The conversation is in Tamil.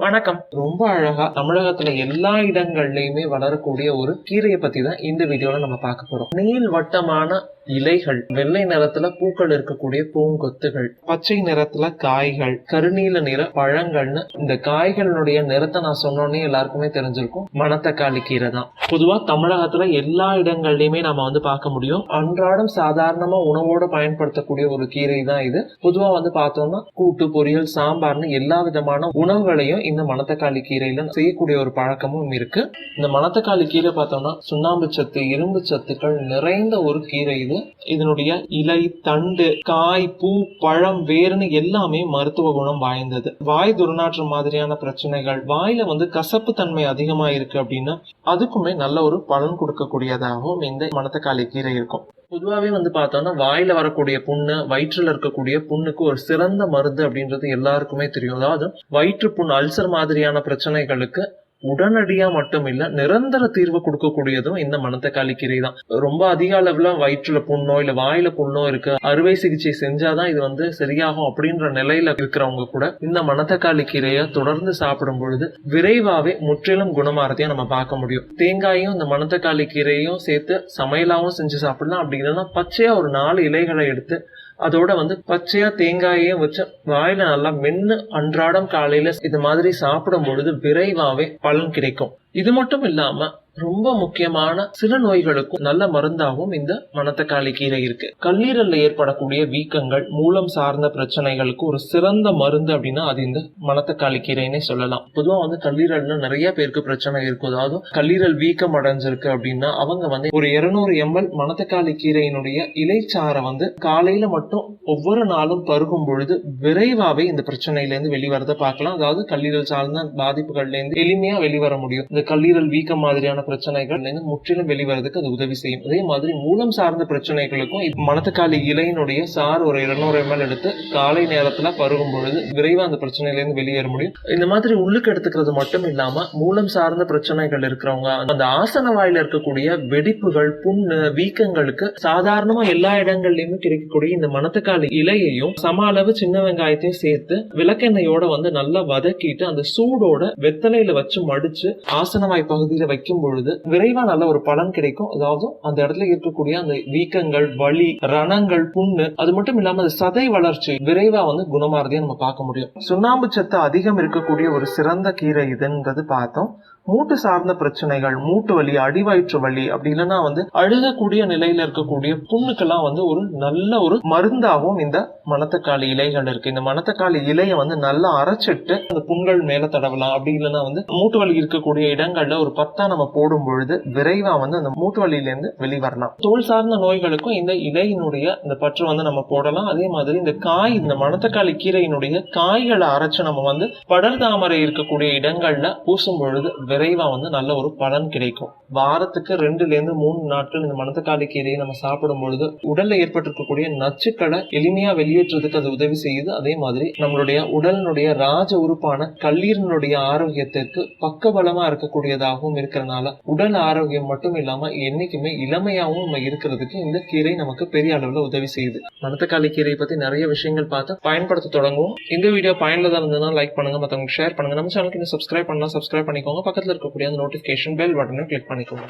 வணக்கம். ரொம்ப அழகா தமிழகத்துல எல்லா இடங்கள்லயுமே வளரக்கூடிய ஒரு கீரையை பத்தி தான் இந்த வீடியோல நம்ம பார்க்க போறோம். நீள் வட்டமான இலைகள் வெள்ளை நிறத்துல பூக்கள் இருக்கக்கூடிய பூங்கொத்துகள் பச்சை நிறத்துல காய்கள் கருநீல நிற பழங்கள்னு இந்த காய்களுடைய நிறத்தை நான் சொன்னோன்னே எல்லாருக்குமே தெரிஞ்சிருக்கும். மணத்தக்காளி கீரை தான். பொதுவா தமிழகத்துல எல்லா இடங்கள்லயுமே நம்ம வந்து பார்க்க முடியும். அன்றாடம் சாதாரணமா உணவோட பயன்படுத்தக்கூடிய ஒரு கீரை தான் இது. பொதுவா வந்து பார்த்தோம்னா கூட்டு பொரியல் சாம்பார்னு எல்லா விதமான உணவுகளையும் இந்த மணத்தக்காளி கீரையில செய்யக்கூடிய ஒரு பழக்கமும் இருக்கு. இந்த மணத்தக்காளி கீரை பார்த்தோம்னா சுண்ணாம்பு சத்து இரும்பு சத்துக்கள் நிறைந்த ஒரு கீரை இது. இதனுடைய இலை தண்டு காய் பூ பழம் வேர்னு எல்லாமே மருத்துவ குணம் வாய்ந்தது. வாய் துர்நாற்றம் மாதிரியான பிரச்சனைகள் வாயில வந்து கசப்பு தன்மை அதிகமா இருக்கு அப்படின்னா அதுக்குமே நல்ல ஒரு பலன் கொடுக்கக்கூடியதாகவும் இந்த மணத்தக்காளி கீரை இருக்கும். பொதுவாகவே வந்து பார்த்தோம்னா வாயில வரக்கூடிய புண்ணு வயிற்றில் இருக்கக்கூடிய புண்ணுக்கு ஒரு சிறந்த மருந்து அப்படின்றது எல்லாருக்குமே தெரியும். அதாவது வயிற்று புண் அல்சர் மாதிரியான பிரச்சனைகளுக்கு உடனடியா மட்டும் இல்ல நிரந்தர தீர்வு கொடுக்கக்கூடியதும் இந்த மணத்தக்காளி கீரை தான் ரொம்ப அதிக அளவுல வயிற்றுல புண்ணோ இல்ல வாயில புண்ணோ இருக்கு அறுவை சிகிச்சை செஞ்சாதான் இது வந்து சரியாகும் அப்படின்ற நிலையில இருக்கிறவங்க கூட இந்த மணத்தக்காளி கீரையை தொடர்ந்து சாப்பிடும் பொழுது விரைவாவே முற்றிலும் குணமாறதையும் நம்ம பார்க்க முடியும். தேங்காயும் இந்த மணத்தக்காளி கீரையும் சேர்த்து சமையலாவும் செஞ்சு சாப்பிடலாம். அப்படி இல்லைன்னா பச்சையா ஒரு நாலு இலைகளை எடுத்து அதோட வந்து பச்சையா தேங்காயையும் வச்சு வாயில நல்லா மென்னு அன்றாடம் காலையில இது மாதிரி சாப்பிடும் பொழுது விரைவாவே பலன் கிடைக்கும். இது மட்டும் இல்லாம ரொம்ப முக்கியமான சில நோய்களுக்கும் நல்ல மருந்தாகவும் இந்த மணத்தக்காளி கீரை இருக்கு. கல்லீரல்ல ஏற்படக்கூடிய வீக்கங்கள் மூலம் சார்ந்த பிரச்சனைகளுக்கு ஒரு சிறந்த மருந்து அப்படின்னா அது இந்த மணத்தக்காளி கீரைன்னே சொல்லலாம். பொதுவா வந்து கல்லீரல்ல நிறைய பேருக்கு பிரச்சனை இருக்கும். அதாவது கல்லீரல் வீக்கம் அடைஞ்சிருக்கு அப்படின்னா அவங்க வந்து ஒரு இருநூறு எம்எல் மணத்தக்காளி கீரையினுடைய இலைச்சாரை வந்து காலையில மட்டும் ஒவ்வொரு நாளும் பருகும் பொழுது விரைவாவே இந்த பிரச்சனையில இருந்து வெளிவரத பார்க்கலாம். அதாவது கல்லீரல் சார்ந்த பாதிப்புகள்ல இருந்து எளிமையா வெளிவர முடியும். இந்த கல்லீரல் வீக்கம் மாதிரியான பிரச்சனைகள் முற்றிலும் வெளிவரதுக்கு அது உதவி செய்யும். அதே மாதிரி மூலம் சார்ந்த பிரச்சனைகளுக்கும் இது மணத்தக்காளி இலையினுடைய சார் ஒரு இருநூறு எம்எல் எடுத்து காலை நேரத்துல பருகும் பொழுது விரைவா அந்த பிரச்சனையில இருந்து வெளியேற முடியும். இந்த மாதிரி உள்ளுக்கு எடுத்துக்கிறது மட்டும் இல்லாம மூலம் சார்ந்த பிரச்சனைகள் இருக்கிறவங்க அந்த ஆசன வாயில இருக்கக்கூடிய வெடிப்புகள் புண்ணு வீக்கங்களுக்கு சாதாரணமா எல்லா இடங்கள்லயுமே கிடைக்கக்கூடிய இந்த மணத்தக்காளி இலையையும் சம அளவு சின்ன வெங்காயத்தையும் சேர்த்து விளக்கெண்ணையோட வந்து நல்லா வதக்கிட்டு அந்த சூடோட வெத்தலையில வச்சு மடிச்சு ஆசனவாய் பகுதியில வைக்கும் பொழுது விரைவா நல்ல ஒரு பலன் கிடைக்கும். அதாவது அந்த இடத்துல இருக்கக்கூடிய அந்த வீக்கங்கள் வலி ரணங்கள் புண்ணு அது மட்டும் இல்லாம அது சதை வளர்ச்சி விரைவா வந்து குணமாறதையும் நம்ம பார்க்க முடியும். சுண்ணாம்பு சத்து அதிகம் இருக்கக்கூடிய ஒரு சிறந்த கீரை இதுன்றது பார்த்தோம். மூட்டு சார்ந்த பிரச்சனைகள் மூட்டு வலி அடிவயிற்று வலி அப்படி இல்லைன்னா வந்து அழுகக்கூடிய நிலையில இருக்கக்கூடிய புண்ணுக்கெல்லாம் வந்து ஒரு நல்ல ஒரு மருந்தாகவும் இந்த மணத்தக்காளி இலைகள் இருக்கு. இந்த மணத்தக்காளி இலையை வந்து நல்லா அரைச்சிட்டு அந்த புண்கள் மேல தடவலாம். அப்படி இல்லைன்னா வந்து மூட்டு வலி இருக்கக்கூடிய இடங்கள்ல ஒரு பத்தா நம்ம போடும் பொழுது விரைவா வந்து அந்த மூட்டு வலியிலேருந்து வெளிவரலாம். தோல் சார்ந்த நோய்களுக்கும் இந்த இலையினுடைய இந்த பற்று வந்து நம்ம போடலாம். அதே மாதிரி இந்த காய் இந்த மணத்தக்காளி கீரையினுடைய காய்களை அரைச்சு நம்ம வந்து படர் தாமரை இருக்கக்கூடிய இடங்கள்ல பூசும் பொழுது விரைவா வந்து நல்ல ஒரு பலன் கிடைக்கும். வாரத்துக்கு ரெண்டுல இருந்து மூணு நாட்கள் இந்த மணத்தக்காளி கீரையை நம்ம சாப்பிடும் பொழுது உடல்ல ஏற்பட்டிருக்கக்கூடிய நச்சுக்களை எளிமையா வெளியேற்றுறதுக்கு அது உதவி செய்யுது. அதே மாதிரி நம்மளுடைய உடலினுடைய ராஜ உறுப்பான கல்லீரனுடைய ஆரோக்கியத்திற்கு பக்கபலமா இருக்கக்கூடியதாகவும் இருக்கிறனால உடல் ஆரோக்கியம் மட்டும் இல்லாம என்னைக்குமே இளமையாவும் நம்ம இருக்கிறதுக்கு இந்த கீரை நமக்கு பெரிய அளவுல உதவி செய்யுது. மணத்தக்காளி கீரையை பத்தி நிறைய விஷயங்கள் பார்த்து பயன்படுத்த தொடங்குவோம். இந்த வீடியோ பயனுள்ளதா இருந்ததுன்னா லைக் பண்ணுங்க மத்தவங்க ஷேர் பண்ணுங்க. நம்ம சேனலுக்கு இன்னும் சப்ஸ்கிரைப் பண்ணலாம் சப்ஸ்கிரைப் பண்ணிக்கோங்க. பக்கத்துல இருக்கக்கூடிய அந்த நோட்டிபிகேஷன் பெல் பட்டனை கிளிக் பண்ணிக்கோங்க.